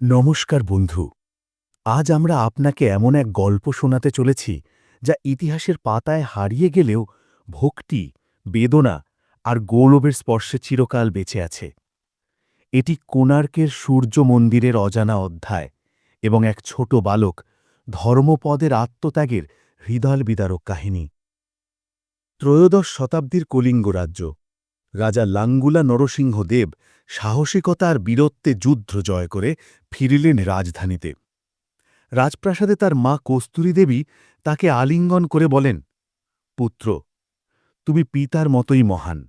নমস্কার বন্ধু। আজ আমরা আপনাকে এমন এক গল্প শোনাতে চলেছি, যা ইতিহাসের পাতায় হারিয়ে গেলেও ভক্তি, বেদনা আর গৌরবের স্পর্শে চিরকাল বেঁচে আছে। এটি কোণার্কের সূর্য মন্দিরের অজানা অধ্যায় এবং এক ছোট বালক ধর্মপদের আত্মত্যাগের হৃদয় বিদারক কাহিনী। ত্রয়োদশ শতাব্দীর কলিঙ্গ রাজ্য রাজা লাঙ্গুলা নরসিংহদেব সাহসিকতা আর বীরত্বে যুদ্ধ জয় করে ফিরিলেন রাজধানীতে। রাজপ্রাসাদে তার মা কস্তুরী দেবী তাকে আলিঙ্গন করে বলেন, পুত্র, তুমি পিতার মতোই মহান।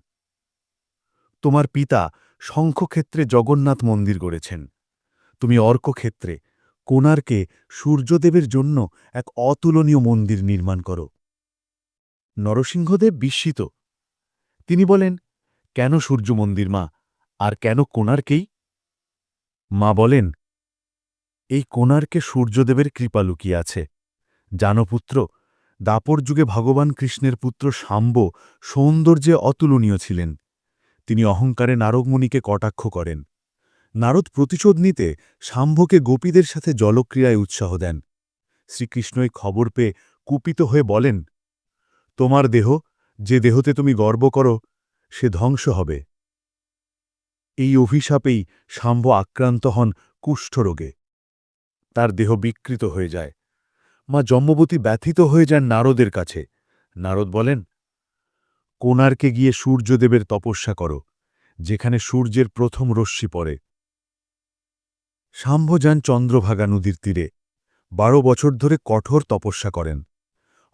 তোমার পিতা শঙ্খক্ষেত্রে জগন্নাথ মন্দির গড়েছেন। তুমি অর্কক্ষেত্রে কোণার্কে সূর্যদেবের জন্য এক অতুলনীয় মন্দির নির্মাণ করো। নরসিংহদেব বিস্মিত। তিনি বলেন কেন সূর্য মন্দির মা? আর কেন কোণার্কেই? মা বলেন, এই কোণার্কে সূর্যদেবের কৃপা লুকিয়ে আছে। জানো পুত্র, দাপর যুগে ভগবান কৃষ্ণের পুত্র শাম্ব সৌন্দর্যে অতুলনীয় ছিলেন। তিনি অহংকারে নারদমুনিকে কটাক্ষ করেন। নারদ প্রতিশোধ নিতে শাম্ভকে গোপীদের সাথে জলক্রিয়ায় উৎসাহ দেন। শ্রীকৃষ্ণই খবর পেয়ে কুপিত হয়ে বলেন, তোমার দেহ, যে দেহতে তুমি গর্ব করো সে ধ্বংস হবে। এই অভিশাপেই শাম্ভ আক্রান্ত হন কুষ্ঠরোগে তার দেহ বিকৃত হয়ে যায়। মা জম্মবতী ব্যথিত হয়ে যান নারদের কাছে। নারদ বলেন, কোণার্কে গিয়ে সূর্যদেবের তপস্যা করো, যেখানে সূর্যের প্রথম রশ্মি পড়ে। শাম্ভ যান চন্দ্রভাগা নদীর তীরে। বারো বছর ধরে কঠোর তপস্যা করেন।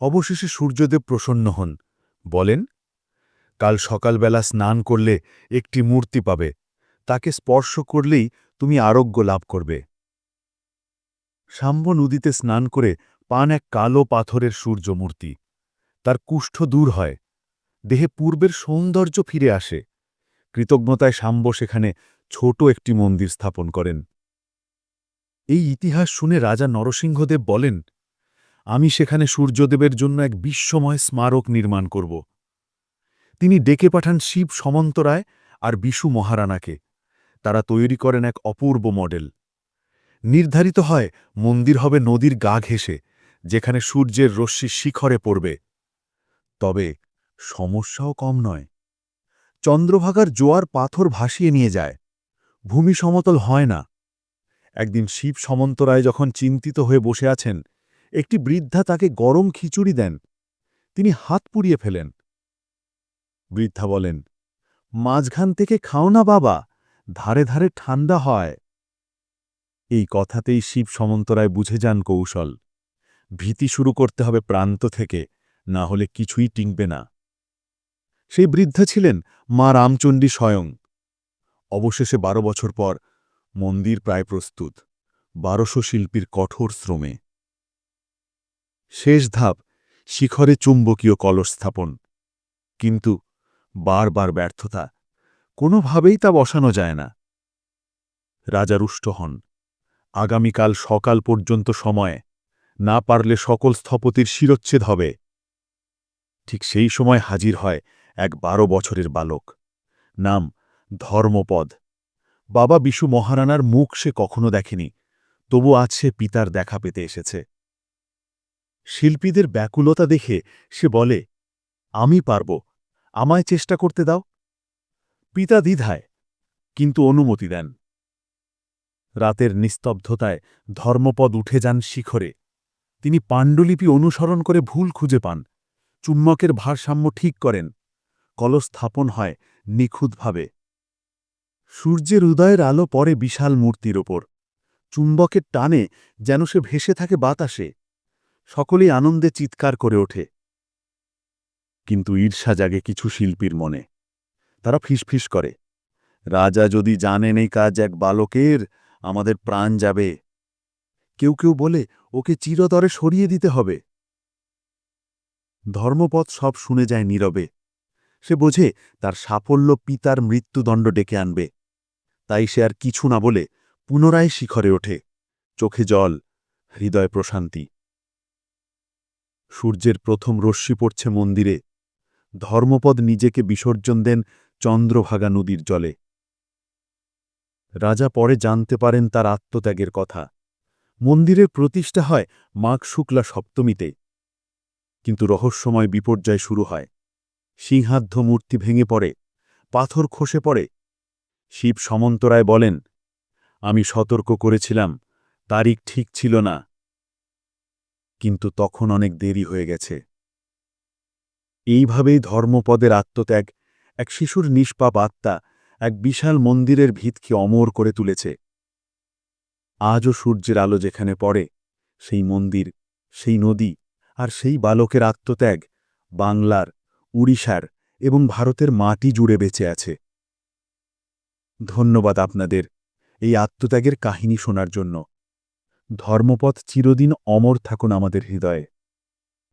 অবশেষে সূর্যদেব প্রসন্ন হন। বলেন কাল সকালবেলা স্নান করলে একটি মূর্তি পাবে। তাকে স্পর্শ করলেই তুমি আরোগ্য লাভ করবে। শাম্ব নদীতে স্নান করে পান এক কালো পাথরের সূর্যমূর্তি। তার কুষ্ঠ দূর হয়। দেহে পূর্বের সৌন্দর্য ফিরে আসে। কৃতজ্ঞতায় শাম্ব সেখানে ছোট একটি মন্দির স্থাপন করেন। এই ইতিহাস শুনে রাজা নরসিংহদেব বলেন, আমি সেখানে সূর্যদেবের জন্য এক বিশ্বময় স্মারক নির্মাণ করব। তিনি ডেকে পাঠান শিব সমন্তরায় আর বিশু মহারানাকে। তারা তৈরি করেন এক অপূর্ব মডেল। নির্ধারিত হয়, মন্দির হবে নদীর গা ঘেঁষে, যেখানে সূর্যের রশ্মি শিখরে পড়বে। তবে সমস্যাও কম নয়। চন্দ্রভাগার জোয়ার পাথর ভাসিয়ে নিয়ে যায়। ভূমি সমতল হয় না। একদিন শিব সমন্তরায় যখন চিন্তিত হয়ে বসে আছেন, একটি বৃদ্ধা তাকে গরম খিচুড়ি দেন। তিনি হাত পুড়িয়ে ফেলেন। বৃদ্ধা বলেন, মাঝখান থেকে খাও না বাবা, ধারে ধারে ঠান্ডা হয়। এই কথাতেই শিব সমন্তরায় বুঝে যান কৌশল। ভীতি শুরু করতে হবে প্রান্ত থেকে, না হলে কিছুই টিংবে না। সেই বৃদ্ধা ছিলেন মা রামচণ্ডী স্বয়ং। অবশেষে বারো বছর পর মন্দির প্রায় প্রস্তুত, বারোশো শিল্পীর কঠোর শ্রমে। শেষ ধাপ, শিখরে চুম্বকীয় কলস স্থাপন। কিন্তু বারবার ব্যর্থতা, কোনোভাবেই তা বসানো যায় না। রাজা রুষ্ট হন। আগামীকাল সকাল পর্যন্ত সময়, না পারলে সকল স্থপতির শিরচ্ছেদ হবে। ঠিক সেই সময় হাজির হয় এক বারো বছরের বালক। নাম ধর্মপদ। বাবা বিশু মহারানার মুখ সে কখনো দেখেনি, তবু আজ সে পিতার দেখা পেতে এসেছে। শিল্পীদের ব্যাকুলতা দেখে সে বলে, আমি পারব আমায় চেষ্টা করতে দাও। পিতা দ্বিধায়, কিন্তু অনুমতি দেন। রাতের নিস্তব্ধতায় ধর্মপদ উঠে যান শিখরে। তিনি পাণ্ডুলিপি অনুসরণ করে ভুল খুঁজে পান। চুম্বকের ভারসাম্য ঠিক করেন। কলস স্থাপন হয় নিখুঁতভাবে। সূর্যের উদয়ের আলো পরে বিশাল মূর্তির ওপর। চুম্বকের টানে যেন সে ভেসে থাকে বাতাসে। সকলেই আনন্দে চিৎকার করে ওঠে। কিন্তু ঈর্ষা জাগে কিছু শিল্পীর মনে। তারা ফিসফিস করে। রাজা যদি জানেন এই কাজ এক বালকের, আমাদের প্রাণ যাবে। কেউ কেউ বলে, ওকে চিরতরে সরিয়ে দিতে হবে। ধর্মপথ সব শুনে যায় নীরবে। সে বোঝে, তার সাফল্য পিতার মৃত্যুদণ্ড ডেকে আনবে। তাই সে আর কিছু না বলে, পুনরায় শিখরে ওঠে। চোখে জল, হৃদয় প্রশান্তি। সূর্যের প্রথম রশ্মি পড়ছে মন্দিরে। ধর্মপদ নিজেকে বিসর্জন দেন চন্দ্রভাগা নদীর জলে। রাজা পরে জানতে পারেন তার আত্মত্যাগের কথা। মন্দিরের প্রতিষ্ঠা হয় মাঘ শুক্লা সপ্তমীতে। কিন্তু রহস্যময় বিপর্যয় শুরু হয়। সিংহাধ্য মূর্তি ভেঙে পড়ে, পাথর খসে পড়ে। শিব সমন্তরায় বলেন, আমি সতর্ক করেছিলাম, তারিখ ঠিক ছিল না। কিন্তু তখন অনেক দেরি হয়ে গেছে। এইভাবেই ধর্মপদের আত্মত্যাগ এক শিশুর নিষ্পাপ আত্মা এক বিশাল মন্দিরের ভিতকে অমর করে তুলেছে। আজও সূর্যের আলো যেখানে পড়ে, সেই মন্দির, সেই নদী আর সেই বালকের আত্মত্যাগ বাংলার, উড়িষ্যার এবং ভারতের মাটি জুড়ে বেঁচে আছে। ধন্যবাদ আপনাদের এই আত্মত্যাগের কাহিনী শোনার জন্য। ধর্মপথ চিরদিন অমর থাকুন আমাদের হৃদয়ে।